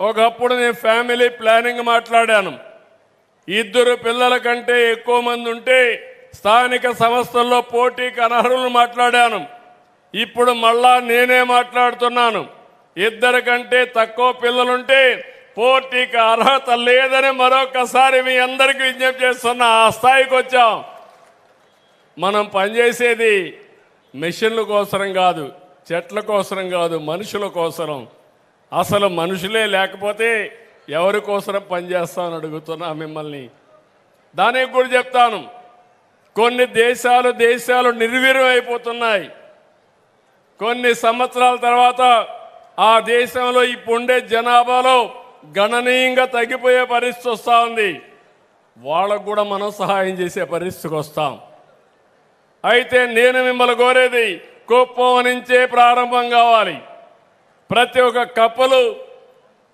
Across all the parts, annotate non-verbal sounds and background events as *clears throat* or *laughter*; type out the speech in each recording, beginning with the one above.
ఒకప్పుడు నేను family planning మాట్లాడాను. ఇద్దరు పిల్లల కంటే ఎక్కువ మంది ఉంటే స్థానిక సంస్థల్లో పోటీకి అనర్హులు మాట్లాడాను. ఇప్పుడు మళ్ళా నేనే మాట్లాడుతున్నాను. ఇద్దరి కంటే తక్కువ పిల్లలుంటే పోటీకి అర్హత లేదని మరొకసారి మీ అందరికీ విజ్ఞప్తి చేస్తున్నా. ఆ స్థాయికి వచ్చాం. మనం పనిచేసేది మెషిన్ల కోసరం కాదు చెట్ల కోసరం కాదు మనుషుల కోసరం. అసలు మనుషులే లేకపోతే ఎవరి కోసరం పనిచేస్తామని అడుగుతున్నా మిమ్మల్ని. దానికి కూడా చెప్తాను. కొన్ని దేశాలు దేశాలు నిర్వీర్యం అయిపోతున్నాయి. కొన్ని సంవత్సరాల తర్వాత ఆ దేశంలో ఇప్పుడుండే జనాభాలో గణనీయంగా తగ్గిపోయే పరిస్థితి వస్తూ ఉంది. వాళ్ళకు కూడా మనం సహాయం చేసే పరిస్థితికి వస్తాం. అయితే నేను మిమ్మల్ని కోరేది కుప్పం నుంచే ప్రారంభం కావాలి. ప్రతి ఒక్క కప్పలు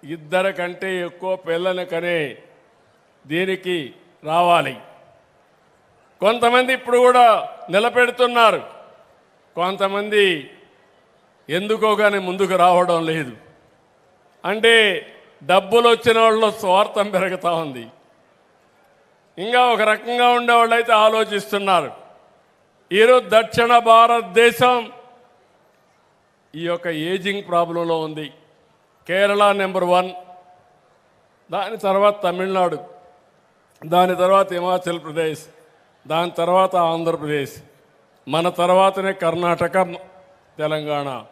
ఇద్దరు కంటే ఎక్కువ పిల్లని కనే దీనికి రావాలి. కొంతమంది ఇప్పుడు కూడా నిలబెడుతున్నారు. కొంతమంది ఎందుకో కానీ ముందుకు రావడం లేదు. అంటే డబ్బులు వచ్చిన వాళ్ళు స్వార్థం పెరుగుతూ ఉంది. ఇంకా ఒక రకంగా ఉండేవాళ్ళు అయితే ఆలోచిస్తున్నారు. ఈరోజు దక్షిణ భారతదేశం ఈ యొక్క ఏజింగ్ ప్రాబ్లంలో ఉంది. కేరళ నెంబర్ వన్ దాని తర్వాత తమిళనాడు దాని తర్వాత హిమాచల్ ప్రదేశ్ దాని తర్వాత ఆంధ్రప్రదేశ్ మన తర్వాతనే కర్ణాటక తెలంగాణ.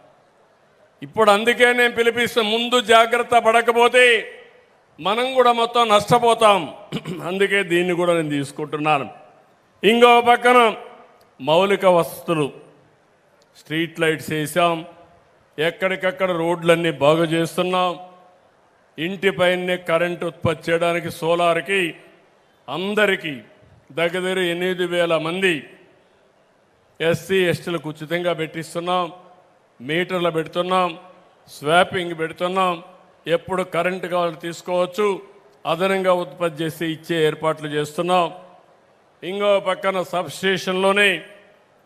ఇప్పుడు అందుకే నేను పిలిపిస్తే ముందు జాగ్రత్త పడకపోతే మనం కూడా మొత్తం నష్టపోతాం. *clears throat* అందుకే దీన్ని కూడా నేను తీసుకుంటున్నాను. ఇంకో పక్కన మౌలిక వసతులు. స్ట్రీట్ లైట్స్ వేసాం. ఎక్కడికక్కడ రోడ్లన్నీ బాగు చేస్తున్నాం. ఇంటిపైనే కరెంట్ ఉత్పత్తి చేయడానికి సోలార్కి అందరికీ దగ్గర ఎనిమిది వేల మంది ఎస్సీ ఎస్టీలకు ఉచితంగా పెట్టిస్తున్నాం. మీటర్లు పెడుతున్నాం స్వాపింగ్ పెడుతున్నాం. ఎప్పుడు కరెంటు కావాలి తీసుకోవచ్చు. అదనంగా ఉత్పత్తి చేసి ఇచ్చే ఏర్పాట్లు చేస్తున్నాం. ఇంకో పక్కన సబ్ స్టేషన్లోనే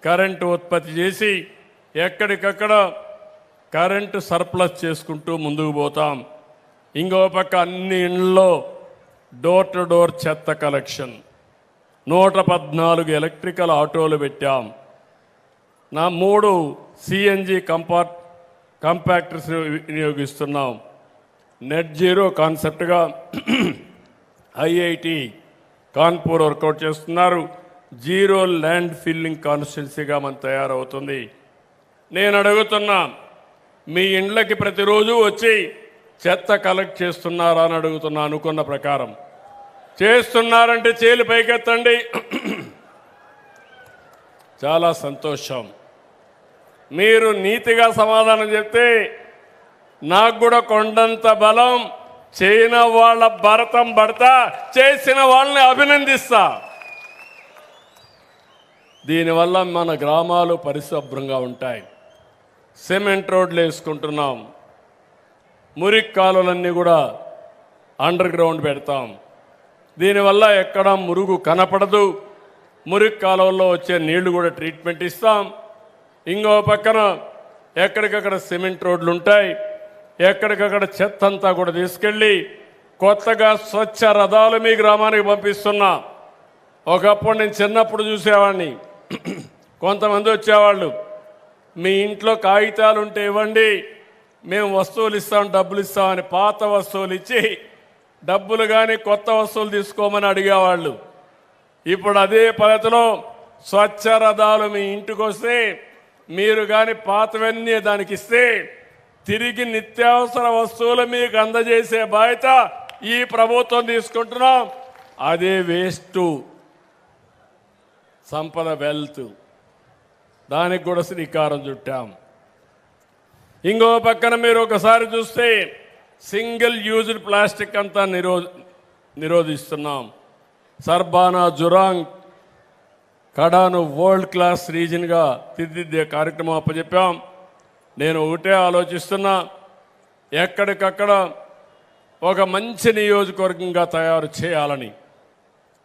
కరెంటు ఉత్పత్తి చేసి ఎక్కడికక్కడ కరెంటు సర్ప్లస్ చేసుకుంటూ ముందుకు పోతాం. ఇంకో పక్క అన్ని ఇండ్లో డోర్ టు డోర్ చెత్త కలెక్షన్. నూట పద్నాలుగు ఎలక్ట్రికల్ ఆటోలు పెట్టాం. నా మూడు సిఎన్జి కంపార్ట్ కంపాక్టర్స్ వినియోగిస్తున్నాం. నెట్ జీరో కాన్సెప్ట్గా ఐఐటి కాన్పూర్ వర్కౌట్ చేస్తున్నారు. జీరో ల్యాండ్ ఫిల్లింగ్ కాన్స్టిట్యున్సీగా మనం తయారవుతుంది. నేను అడుగుతున్నా మీ ఇండ్లకి ప్రతిరోజు వచ్చి చెత్త కలెక్ట్ చేస్తున్నారా అని అడుగుతున్నా అనుకున్న ప్రకారం. చేస్తున్నారంటే చేలు పైకెత్తండి. చాలా సంతోషం. మీరు నీతిగా సమాధానం చెప్తే నాకు కూడా కొండంత బలం చేయన వాళ్ళ భరతం పడతా చేసిన వాళ్ళని అభినందిస్తా. దీనివల్ల మన గ్రామాలు పరిశుభ్రంగా ఉంటాయి. సిమెంట్ రోడ్లు వేసుకుంటున్నాం. మురికి కాలువలన్నీ కూడా అండర్ గ్రౌండ్ పెడతాం. దీనివల్ల ఎక్కడ మురుగు కనపడదు. మురికి కాలువల్లో వచ్చే నీళ్ళు కూడా ట్రీట్మెంట్ ఇస్తాం. ఇంకో పక్కన ఎక్కడికక్కడ సిమెంట్ రోడ్లు ఉంటాయి. ఎక్కడికక్కడ చెత్త అంతా కూడా తీసుకెళ్ళి కొత్తగా స్వచ్ఛ రథాలు మీ గ్రామానికి పంపిస్తున్నా. ఒకప్పుడు నేను చిన్నప్పుడు చూసేవాడిని. కొంతమంది వచ్చేవాళ్ళు. మీ ఇంట్లో కాగితాలు ఉంటే ఇవ్వండి. మేము వస్తువులు ఇస్తాం డబ్బులు ఇస్తామని పాత వస్తువులు ఇచ్చి డబ్బులు కానీ కొత్త వస్తువులు తీసుకోమని అడిగేవాళ్ళు. ఇప్పుడు అదే పద్ధతిలో స్వచ్ఛ రథాలు మీ ఇంటికి వస్తే మీరు కానీ పాతవన్నీ దానికి ఇస్తే తిరిగి నిత్యావసర వస్తువులు మీకు అందజేసే బాధ్యత ఈ ప్రభుత్వం తీసుకుంటున్నాం. అదే వేస్ట్. సంపద వెల్త్. దానికి కూడా శ్రీకారం చుట్టాం. ఇంకో పక్కన మీరు ఒకసారి చూస్తే సింగిల్ యూజ్డ్ ప్లాస్టిక్ అంతా నిరో నిరోధిస్తున్నాం. సర్బానా జురాంగ్ కడాను వరల్డ్ క్లాస్ రీజన్గా తీర్చిదిద్దే కార్యక్రమం అప్పచెప్పాం. నేను ఒకటే ఆలోచిస్తున్నా ఎక్కడికక్కడ ఒక మంచి నియోజకవర్గంగా తయారు చేయాలని.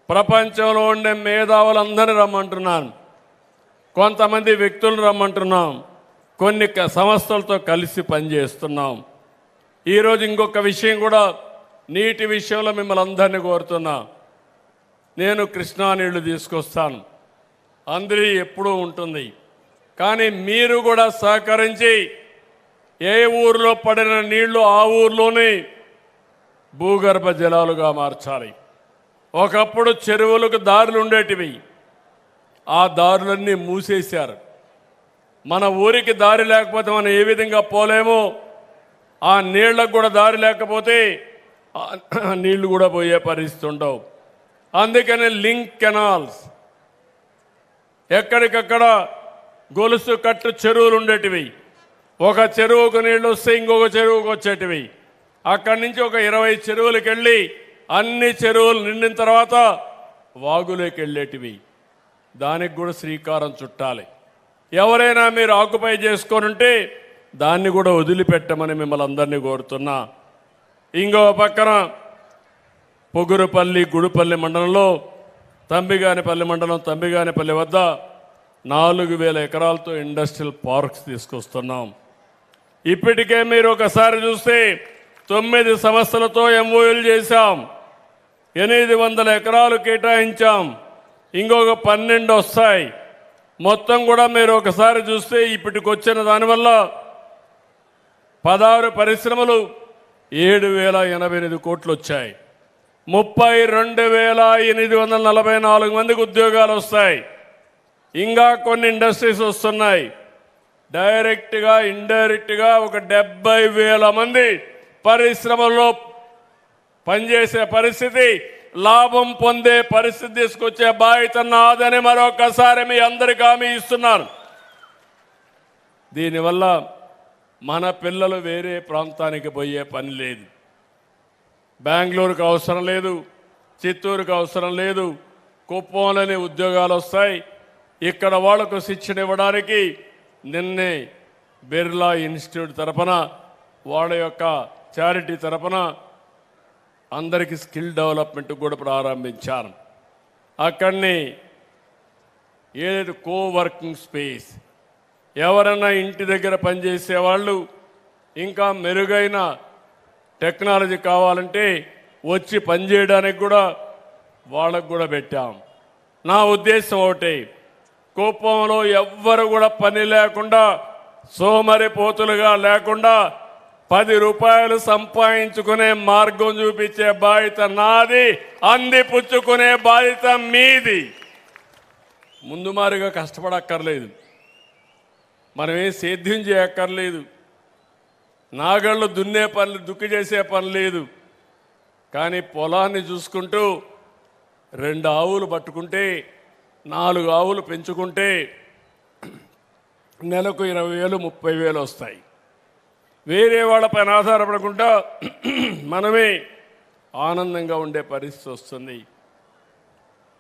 ప్రపంచంలో ఉండే మేధావులందరినీ రమ్మంటున్నాను. కొంతమంది వ్యక్తులను రమ్మంటున్నాం. కొన్ని సంస్థలతో కలిసి పనిచేస్తున్నాం. ఈరోజు ఇంకొక విషయం కూడా నీటి విషయంలో మిమ్మల్ని అందరినీ కోరుతున్నా. నేను కృష్ణా నీళ్ళు తీసుకొస్తాను. అందరి ఎప్పుడూ ఉంటుంది. కానీ మీరు కూడా సహకరించి ఏ ఊరిలో పడిన నీళ్ళు ఆ ఊర్లోనే భూగర్భ జలాలుగా మార్చాలి. ఒకప్పుడు చెరువులకు దారులు ఉండేటివి. ఆ దారులన్నీ మూసేశారు. మన ఊరికి దారి లేకపోతే మనం ఏ విధంగా పోలేమో? ఆ నీళ్ళకు కూడా దారి లేకపోతే *clears throat* నీళ్ళు కూడా పోయే పరిస్థితి ఉండవు. అందుకని లింక్ కెనాల్స్. ఎక్కడికక్కడ గొలుసు కట్టు చెరువులు ఉండేటివి. ఒక చెరువుకు నీళ్ళు వస్తే ఇంకొక చెరువుకు వచ్చేటివి. అక్కడి నుంచి ఒక ఇరవై చెరువులకు వెళ్ళి అన్ని చెరువులు నిండిన తర్వాత వాగులోకి వెళ్ళేటివి. దానికి కూడా శ్రీకారం చుట్టాలి. ఎవరైనా మీరు ఆక్యుపై చేసుకొనుంటే దాన్ని కూడా వదిలిపెట్టమని మిమ్మల్ని అందరినీ కోరుతున్నా. ఇంకో పక్కన పొగురుపల్లి గుడిపల్లి మండలంలో తంబిగానిపల్లి మండలం తంబిగానిపల్లి వద్ద నాలుగు వేల ఎకరాలతో ఇండస్ట్రియల్ పార్క్స్ తీసుకొస్తున్నాం. ఇప్పటికే మీరు ఒకసారి చూస్తే తొమ్మిది సంస్థలతో ఎంఓయూలు చేశాం. ఎనిమిది వందల ఎకరాలు కేటాయించాం. ఇంకొక పన్నెండు వస్తాయి. మొత్తం కూడా మీరు ఒకసారి చూస్తే ఇప్పటికొచ్చిన దానివల్ల పదహారు పరిశ్రమలు ఏడు వేల ఎనభై ఎనిమిది కోట్లు వచ్చాయి ముప్పై రెండు వేల ఎనిమిది వందల నలభై నాలుగు మందికి ఉద్యోగాలు వస్తాయి. ఇంకా కొన్ని ఇండస్ట్రీస్ వస్తున్నాయి. డైరెక్ట్గా ఇండైరెక్ట్గా ఒక డెబ్బై వేల మంది పరిశ్రమల్లో పనిచేసే పరిస్థితి లాభం పొందే పరిస్థితి తీసుకొచ్చే బాధ్యత నాదని మరొకసారి మీ అందరికీ హామీ ఇస్తున్నాను. దీనివల్ల మన పిల్లలు వేరే ప్రాంతానికి పోయే పని లేదు. బెంగళూరుకు అవసరం లేదు చిత్తూరుకు అవసరం లేదు కుప్పంలోనే ఉద్యోగాలు వస్తాయి. ఇక్కడ వాళ్ళకు శిక్షణ ఇవ్వడానికి నిన్నే బిర్లా ఇన్స్టిట్యూట్ తరపున వాళ్ళ యొక్క చారిటీ తరపున అందరికీ స్కిల్ డెవలప్మెంట్ కూడా ప్రారంభించారు. అక్కడిని ఏదైతే కోవర్కింగ్ స్పేస్ ఎవరైనా ఇంటి దగ్గర పనిచేసే వాళ్ళు ఇంకా మెరుగైన టెక్నాలజీ కావాలంటే వచ్చి పనిచేయడానికి కూడా వాళ్ళకు కూడా పెట్టాం. నా ఉద్దేశం ఒకటి కుప్పంలో ఎవ్వరు కూడా పని లేకుండా సోమరిపోతులుగా లేకుండా పది రూపాయలు సంపాదించుకునే మార్గం చూపించే బాధ్యత నాది అంది పుచ్చుకునే బాధ్యత మీది. ముందు మారుగా కష్టపడక్కర్లేదు. మనమేం సేద్యం చేయక్కర్లేదు. నాగళ్ళు దున్నే పనులు దుక్కి చేసే పని లేదు. కానీ పొలాన్ని చూసుకుంటూ రెండు ఆవులు పట్టుకుంటే నాలుగు ఆవులు పెంచుకుంటే నెలకు ఇరవై వేలు ముప్పై వేలు వస్తాయి. వేరే వాళ్ళపైన ఆధారపడకుండా మనమే ఆనందంగా ఉండే పరిస్థితి వస్తుంది.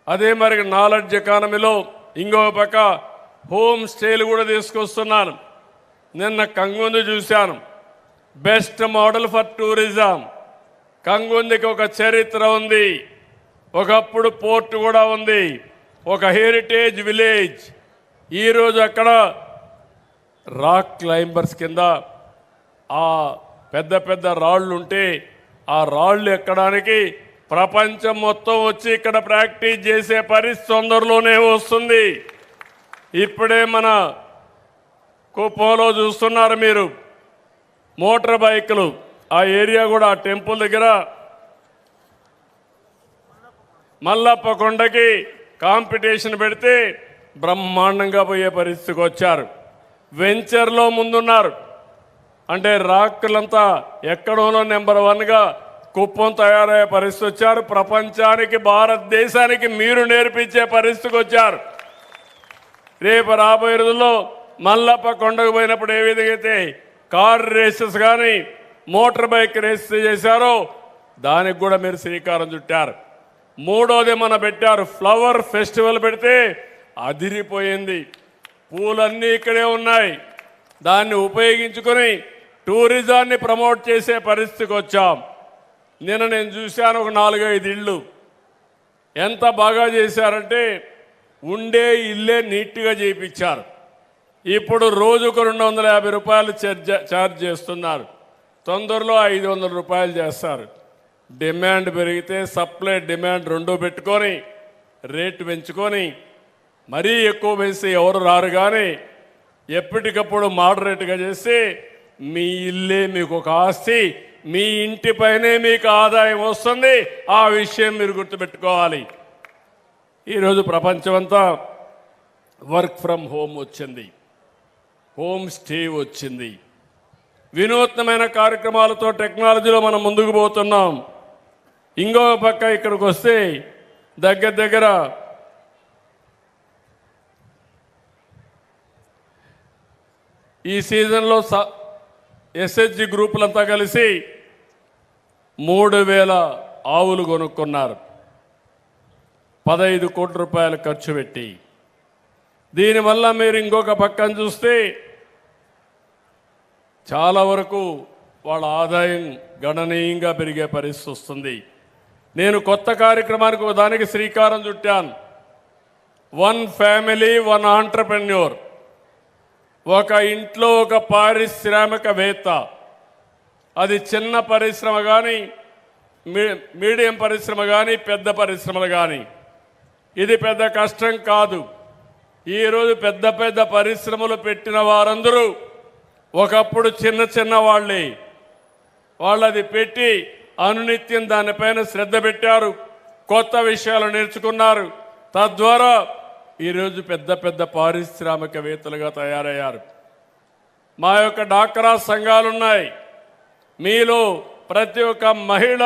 అదే మరి నాలెడ్జ్ ఎకానమీలో ఇంకో పక్క హోమ్ స్టేలు కూడా తీసుకొస్తున్నాను. నిన్న కంగుంది చూశాను. Best model for tourism. కంగుందికి ఒక చరిత్ర ఉంది. ఒకప్పుడు పోర్ట్ కూడా ఉంది. ఒక హెరిటేజ్ విలేజ్. ఈరోజు అక్కడ రాక్ క్లైంబర్స్ కింద ఆ పెద్ద పెద్ద రాళ్ళు ఉంటే ఆ రాళ్ళు ఎక్కడానికి ప్రపంచం మొత్తం వచ్చి ఇక్కడ ప్రాక్టీస్ చేసే పరిస్థితి తొందరలోనే వస్తుంది. ఇప్పుడే మన కుప్పంలో చూస్తున్నారు మీరు. మోటార్ బైకులు. ఆ ఏరియా కూడా ఆ టెంపుల్ దగ్గర. మల్లప్ప కొండకి కాంపిటీషన్ పెడితే బ్రహ్మాండంగా పోయే పరిస్థితికి వచ్చారు. వెంచర్లో ముందున్నారు. అంటే రాక్కులంతా ఎక్కడోనో నెంబర్ వన్గా కుప్పం తయారయ్యే పరిస్థితి వచ్చారు. ప్రపంచానికి భారతదేశానికి మీరు నేర్పించే పరిస్థితికి వచ్చారు. రేపు రాబోయే రోజుల్లో మల్లప్ప కొండకు పోయినప్పుడు ఏ విధంగా అయితే కార్ రేసెస్ కానీ మోటార్ బైక్ రేసెస్ చేశారో దానికి కూడా మీరు శ్రీకారం చుట్టారు. మూడోది మన పెట్టారు? ఫ్లవర్ ఫెస్టివల్ పెడితే అదిరిపోయింది. పూలన్నీ ఇక్కడే ఉన్నాయి. దాన్ని ఉపయోగించుకొని టూరిజాన్ని ప్రమోట్ చేసే పరిస్థితికి వచ్చాం. నిన్న నేను చూశాను ఒక నాలుగైదు ఇళ్ళు. ఎంత బాగా చేశారంటే ఉండే ఇల్లే నీట్గా చేయించారు. ఇప్పుడు రోజుకు రెండు వందల యాభై రూపాయలు చార్జ్ ఛార్జ్ చేస్తున్నారు. తొందరలో ఐదు వందల రూపాయలు చేస్తారు. డిమాండ్ పెరిగితే సప్లై డిమాండ్ రెండు పెట్టుకొని రేటు పెంచుకొని మరీ ఎక్కువ వేసి ఎవరు రారు కానీ ఎప్పటికప్పుడు మోడరేట్గా చేసి మీ ఇల్లే మీకు ఒక ఆస్తి మీ ఇంటిపైనే మీకు ఆదాయం వస్తుంది. ఆ విషయం మీరు గుర్తుపెట్టుకోవాలి. ఈరోజు ప్రపంచమంతా వర్క్ ఫ్రమ్ హోమ్ వచ్చింది. హోమ్ స్టే వచ్చింది. వినూత్నమైన కార్యక్రమాలతో టెక్నాలజీలో మనం ముందుకు పోతున్నాం. ఇంకో పక్క ఇక్కడికి వస్తే దగ్గర దగ్గర ఈ సీజన్లో స ఎస్హెచ్జి గ్రూపులంతా కలిసి మూడు వేల ఆవులు కొనుక్కున్నారు. పదహైదు కోట్ల రూపాయలు ఖర్చు పెట్టి. దీనివల్ల మీరు ఇంకొక పక్కన చూస్తే చాలా వరకు వాళ్ళ ఆదాయం గణనీయంగా పెరిగే పరిస్థితి వస్తుంది. నేను కొత్త కార్యక్రమానికి దానికి శ్రీకారం చుట్టాను. One family one entrepreneur. ఒక ఇంట్లో ఒక పారిశ్రామికవేత్త. అది చిన్న పరిశ్రమ కానీ మీడియం పరిశ్రమ కానీ పెద్ద పరిశ్రమలు కానీ ఇది పెద్ద కష్టం కాదు. ఈరోజు పెద్ద పెద్ద పరిశ్రమలు పెట్టిన వారందరూ ఒకప్పుడు చిన్న చిన్న వాళ్ళే. వాళ్ళది పెట్టి అనునిత్యం దానిపైన శ్రద్ధ పెట్టారు. కొత్త విషయాలు నేర్చుకున్నారు. తద్వారా ఈరోజు పెద్ద పెద్ద పారిశ్రామికవేత్తలుగా తయారయ్యారు. మా యొక్క డాక్రా సంఘాలున్నాయి. మీలో ప్రతి ఒక్క మహిళ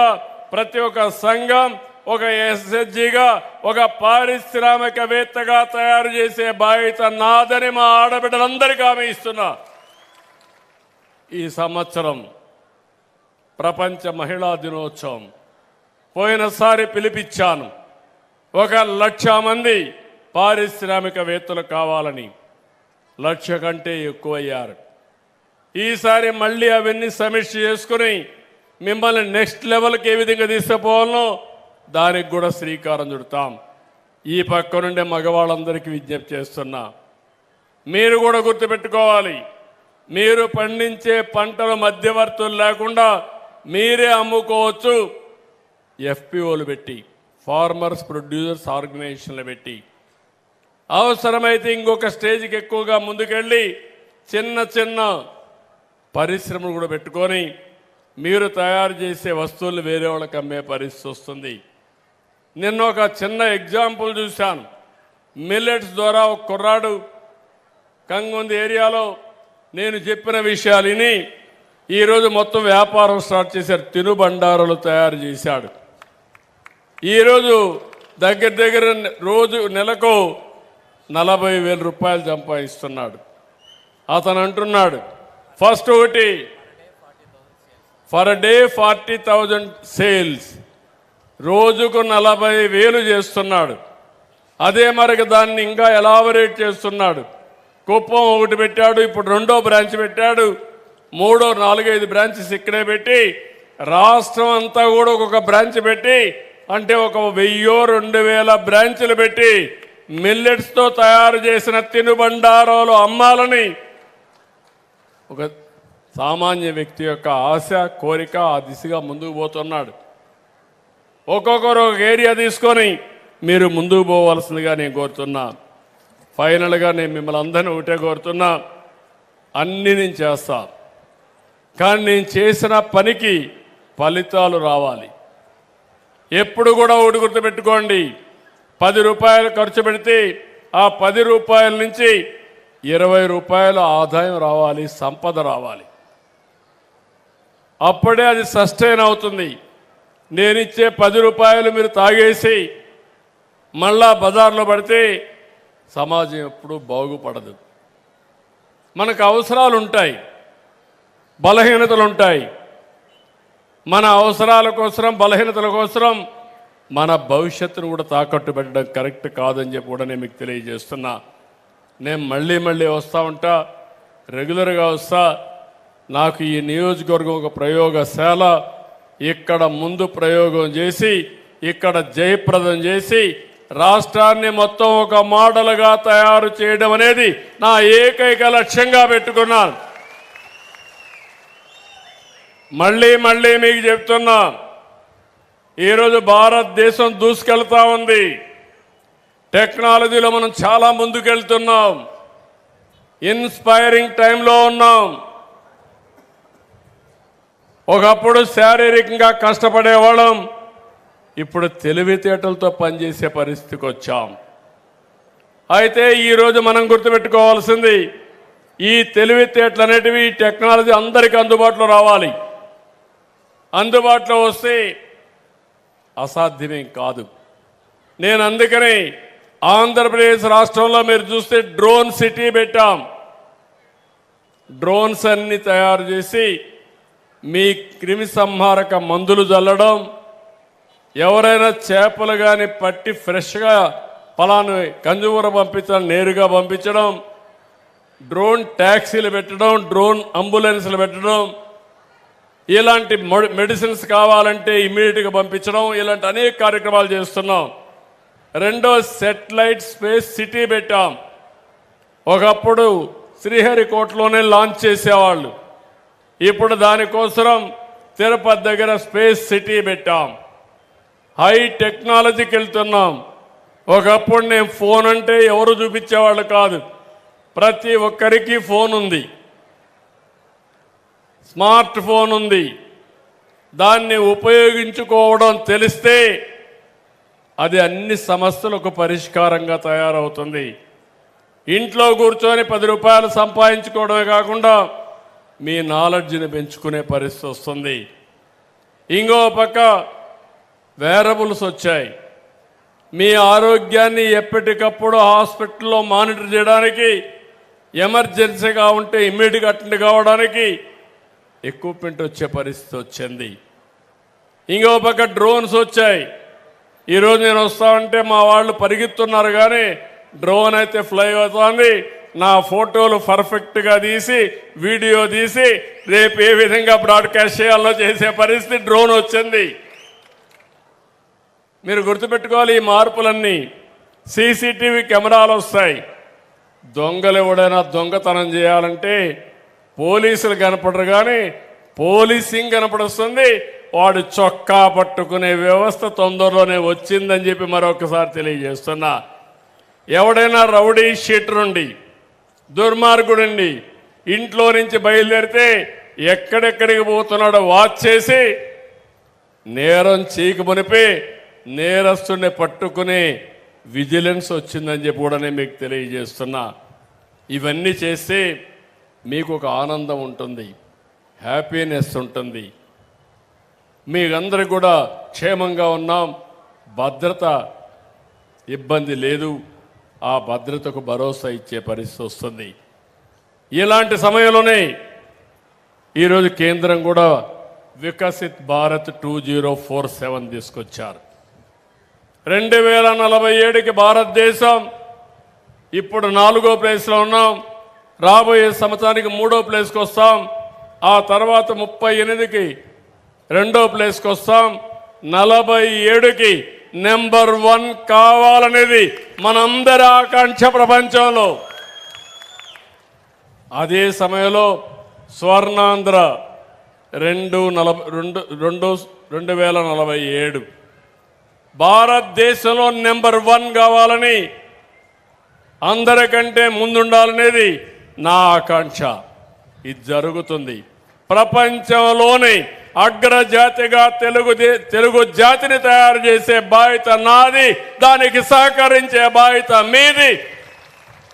ప్రతి ఒక్క సంఘం ఒక ఎస్ఎస్జిగా ఒక పారిశ్రామికవేత్తగా తయారు చేసే బాధ్యత నాదని మా ఆడబిడ్డలందరికీ ఆమె ఇస్తున్నా. ఈ సంవత్సరం ప్రపంచ మహిళా దినోత్సవం పోయినసారి పిలిపించాను. ఒక లక్ష మంది పారిశ్రామికవేత్తలు కావాలని లక్ష కంటే ఎక్కువయ్యారు. ఈసారి మళ్ళీ అవన్నీ సమీక్ష చేసుకుని మిమ్మల్ని నెక్స్ట్ లెవెల్కి ఏ విధంగా తీసుకుపోవాలనో దానికి కూడా శ్రీకారం చుడతాం. ఈ పక్క నుండే మగవాళ్ళందరికీ విజ్ఞప్తి చేస్తున్నా. మీరు కూడా గుర్తుపెట్టుకోవాలి. మీరు పండించే పంటలు మధ్యవర్తులు లేకుండా మీరే అమ్ముకోవచ్చు. ఎఫ్పిఓలు పెట్టి ఫార్మర్స్ ప్రొడ్యూసర్స్ ఆర్గనైజేషన్లు పెట్టి అవసరమైతే ఇంకొక స్టేజ్కి ఎక్కువగా ముందుకెళ్ళి చిన్న చిన్న పరిశ్రమలు కూడా పెట్టుకొని మీరు తయారు చేసే వస్తువులు వేరే వాళ్ళకి అమ్మే పరిస్థితి వస్తుంది. నిన్న ఒక చిన్న ఎగ్జాంపుల్ చూశాను. మిల్లెట్స్ ద్వారా ఒక కుర్రాడు కంగుంది ఏరియాలో నేను చెప్పిన విషయాలు విని ఈరోజు మొత్తం వ్యాపారం స్టార్ట్ చేశారు. తినుబండారాలు తయారు చేశాడు. ఈరోజు దగ్గర దగ్గర రోజు నెలకు నలభై వేల రూపాయలు సంపాదిస్తున్నాడు. అతను అంటున్నాడు ఫస్ట్ ఒకటి per day forty thousand sales. రోజుకు నలభై వేలు చేస్తున్నాడు. అదే మరికి దాన్ని ఇంకా ఎలాబరేట్ చేస్తున్నాడు. కుప్పం ఒకటి పెట్టాడు ఇప్పుడు రెండో బ్రాంచ్ పెట్టాడు. మూడో నాలుగైదు బ్రాంచెస్ ఇక్కడే పెట్టి రాష్ట్రం అంతా కూడా ఒక్కొక్క బ్రాంచ్ పెట్టి అంటే ఒక వెయ్యో రెండు వేల బ్రాంచ్లు పెట్టి మిల్లెట్స్తో తయారు చేసిన తినుబండారాలు అమ్మాలని ఒక సామాన్య వ్యక్తి యొక్క ఆశ కోరిక ఆ దిశగా ముందుకు పోతున్నాడు. ఒక్కొక్కరు ఒక ఏరియా తీసుకొని మీరు ముందుకు పోవాల్సిందిగా నేను కోరుతున్నా. ఫైనల్గా నేను మిమ్మల్ని అందరినీ ఒకటే కోరుతున్నా. అన్ని నేను చేస్తా. కానీ నేను చేసిన పనికి ఫలితాలు రావాలి. ఎప్పుడు కూడా ఒకటి గుర్తుపెట్టుకోండి. పది రూపాయలు ఖర్చు పెడితే ఆ పది రూపాయల నుంచి ఇరవై రూపాయల ఆదాయం రావాలి సంపద రావాలి. అప్పుడే అది సస్టైన్ అవుతుంది. నేనిచ్చే పది రూపాయలు మీరు తాగేసి మళ్ళా బజార్లో పడితే సమాజం ఎప్పుడూ బాగుపడదు. మనకు అవసరాలు ఉంటాయి బలహీనతలు ఉంటాయి. మన అవసరాల కోసం బలహీనతల కోసం మన భవిష్యత్తును కూడా తాకట్టు పెట్టడం కరెక్ట్ కాదని చెప్పి కూడా నేను మీకు తెలియజేస్తున్నా. నేను మళ్ళీ మళ్ళీ వస్తూ ఉంటా రెగ్యులర్గా వస్తా. నాకు ఈ నియోజకవర్గం ఒక ప్రయోగశాల ఇక్కడ ముందు ప్రయోగం చేసి ఇక్కడ జయప్రదం చేసి రాష్ట్రాన్ని మొత్తం ఒక మోడల్గా తయారు చేయడం అనేది నా ఏకైక లక్ష్యంగా పెట్టుకున్నాను. మళ్ళీ మళ్ళీ మీకు చెప్తున్నాను ఈరోజు భారతదేశం దూసుకెళ్తా ఉంది. టెక్నాలజీలో మనం చాలా ముందుకెళ్తున్నాం. ఇన్స్పైరింగ్ టైంలో ఉన్నాం. ఒకప్పుడు శారీరకంగా కష్టపడేవాళ్ళం. ఇప్పుడు తెలివితేటలతో పనిచేసే పరిస్థితికి వచ్చాం. అయితే ఈరోజు మనం గుర్తుపెట్టుకోవాల్సింది ఈ తెలివితేటలు అనేటివి టెక్నాలజీ అందరికీ అందుబాటులో రావాలి. అందుబాటులో వస్తే అసాధ్యమేం కాదు. నేను అందుకని ఆంధ్రప్రదేశ్ రాష్ట్రంలో మీరు చూస్తే డ్రోన్ సిటీ పెట్టాం. డ్రోన్స్ అన్ని తయారు చేసి మీ క్రిమి సంహారక మందులు చల్లడం ఎవరైనా చేపలు కానీ పట్టి ఫ్రెష్గా పలాను కంజూమర్ పంపించడం నేరుగా పంపించడం డ్రోన్ ట్యాక్సీలు పెట్టడం డ్రోన్ అంబులెన్స్లు పెట్టడం ఇలాంటి మెడిసిన్స్ కావాలంటే ఇమీడియట్గా పంపించడం ఇలాంటి అనేక కార్యక్రమాలు చేస్తున్నాం. రెండో సెటిలైట్ స్పేస్ సిటీ పెట్టాం. ఒకప్పుడు శ్రీహరికోటలోనే లాంచ్ చేసేవాళ్ళు. ఇప్పుడు దానికోసం తిరుపతి దగ్గర స్పేస్ సిటీ పెట్టాం. హై టెక్నాలజీకి వెళ్తున్నాం. ఒకప్పుడు నేను ఫోన్ అంటే ఎవరు చూపించేవాళ్ళు కాదు. ప్రతి ఒక్కరికి ఫోన్ ఉంది. స్మార్ట్ ఫోన్ ఉంది. దాన్ని ఉపయోగించుకోవడం తెలిస్తే అది అన్ని సమస్యలకు పరిష్కారంగా తయారవుతుంది. ఇంట్లో కూర్చొని పది రూపాయలు సంపాదించుకోవడమే కాకుండా మీ నాలెడ్జ్ని పెంచుకునే పరిస్థితి వస్తుంది. ఇంకో పక్క వేరబుల్స్ వచ్చాయి. మీ ఆరోగ్యాన్ని ఎప్పటికప్పుడు హాస్పిటల్లో మానిటర్ చేయడానికి ఎమర్జెన్సీగా ఉంటే ఇమ్మీడియట్గా అటెండ్ కావడానికి ఎక్విప్మెంట్ వచ్చే పరిస్థితి వచ్చింది. ఇంకో పక్క డ్రోన్స్ వచ్చాయి. ఈరోజు నేను వస్తామంటే మా వాళ్ళు పరిగెత్తున్నారు కానీ డ్రోన్ అయితే ఫ్లై అవుతోంది. నా ఫోటోలు పర్ఫెక్ట్గా తీసి వీడియో తీసి రేపు ఏ విధంగా బ్రాడ్కాస్ట్ చేయాలో చేసే పరిస్థితి డ్రోన్ వచ్చింది. మీరు గుర్తుపెట్టుకోవాలి ఈ మార్పులన్నీ. సీసీటీవీ కెమెరాలు వస్తాయి. దొంగలు ఎవడైనా దొంగతనం చేయాలంటే పోలీసులు కనపడరు కానీ పోలీసింగ్ కనపడుస్తుంది. వాడు చొక్కా పట్టుకునే వ్యవస్థ తొందరలోనే వచ్చిందని చెప్పి మరొకసారి తెలియజేస్తున్నా. ఎవడైనా రౌడీ షీటరుండి దుర్మార్గుడుండి ఇంట్లో నుంచి బయలుదేరితే ఎక్కడెక్కడికి పోతున్నాడో వాచ్ చేసి నేరం చీకి మునిపి నేరస్తుని పట్టుకుని విజిలెన్స్ వచ్చిందని చెప్పి కూడా నేను మీకు తెలియజేస్తున్నా. ఇవన్నీ చేస్తే మీకు ఒక ఆనందం ఉంటుంది హ్యాపీనెస్ ఉంటుంది. మీకందరికి కూడా క్షేమంగా ఉన్నాం. భద్రత ఇబ్బంది లేదు. ఆ భద్రతకు భరోసా ఇచ్చే పరిస్థితి వస్తుంది. ఇలాంటి సమయంలోనే ఈరోజు కేంద్రం కూడా Viksit Bharat two zero four seven తీసుకొచ్చారు. రెండు వేల నలభై ఏడుకి భారతదేశం ఇప్పుడు నాలుగో ప్లేస్లో ఉన్నాం. రాబోయే సంవత్సరానికి మూడో ప్లేస్కి వస్తాం. ఆ తర్వాత ముప్పై ఎనిమిదికి రెండో ప్లేస్కి వస్తాం. నలభై ఏడుకి నెంబర్ వన్ కావాలనేది మనందరి ఆకాంక్ష ప్రపంచంలో. అదే సమయంలో స్వర్ణాంధ్ర రెండు నలభై రెండు రెండు రెండు వేల నలభై ఏడు. భారతదేశంలో నెంబర్ వన్ కావాలని అందరికంటే ముందుండాలనేది నా ఆకాంక్ష. ఇది జరుగుతుంది. ప్రపంచంలోని అగ్రజాతిగా తెలుగు తెలుగు జాతిని తయారు చేసే బాధ్యత నాది. దానికి సహకరించే బాధ్యత మీది.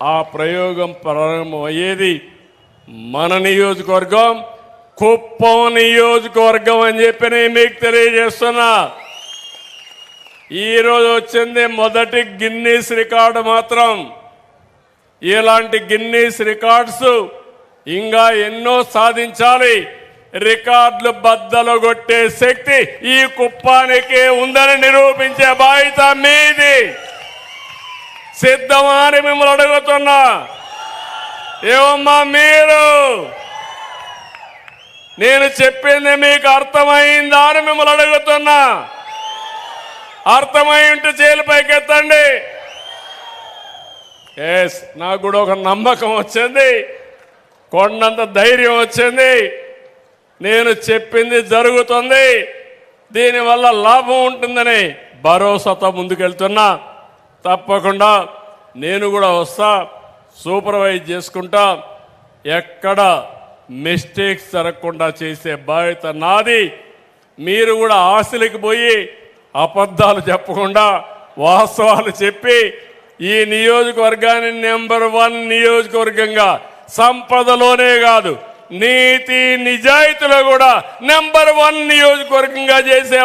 ఆ ప్రయోగం ప్రారంభమయ్యేది మన నియోజకవర్గం కుప్పం నియోజకవర్గం అని చెప్పి నేను మీకు తెలియజేస్తున్నా. ఈరోజు వచ్చింది మొదటి గిన్నీస్ రికార్డు మాత్రం. ఇలాంటి గిన్నీస్ రికార్డ్స్ ఇంకా ఎన్నో సాధించాలి. రికార్డులు బద్దలు కొట్టే శక్తి ఈ కుప్పానికి ఉందని నిరూపించే బాధ్యత మీది. సిద్ధమా అని మిమ్మల్ని అడుగుతున్నా. ఏమమ్మా మీరు? నేను చెప్పింది మీకు అర్థమైందా అని మిమ్మల్ని అడుగుతున్నా. అర్థమై ఉంటే చేలు పైకెత్తండి. ఎస్ నాకు కూడా ఒక నమ్మకం వచ్చింది. కొండంత ధైర్యం వచ్చింది. నేను చెప్పింది జరుగుతుంది. దీనివల్ల లాభం ఉంటుందని భరోసాతో ముందుకెళ్తున్నా. తప్పకుండా నేను కూడా వస్తా సూపర్వైజ్ చేసుకుంటా. ఎక్కడ మిస్టేక్స్ జరగకుండా చేసే బాధ్యత నాది. మీరు కూడా ఆశలకు పోయి అబద్ధాలు చెప్పకుండా వాస్తవాలు చెప్పి ఈ నియోజకవర్గాన్ని నెంబర్ వన్ నియోజకవర్గంగా సంపదలోనే కాదు నీతి నిజాయితీలో కూడా నెంబర్ వన్ నియోజకవర్గంగా చేసే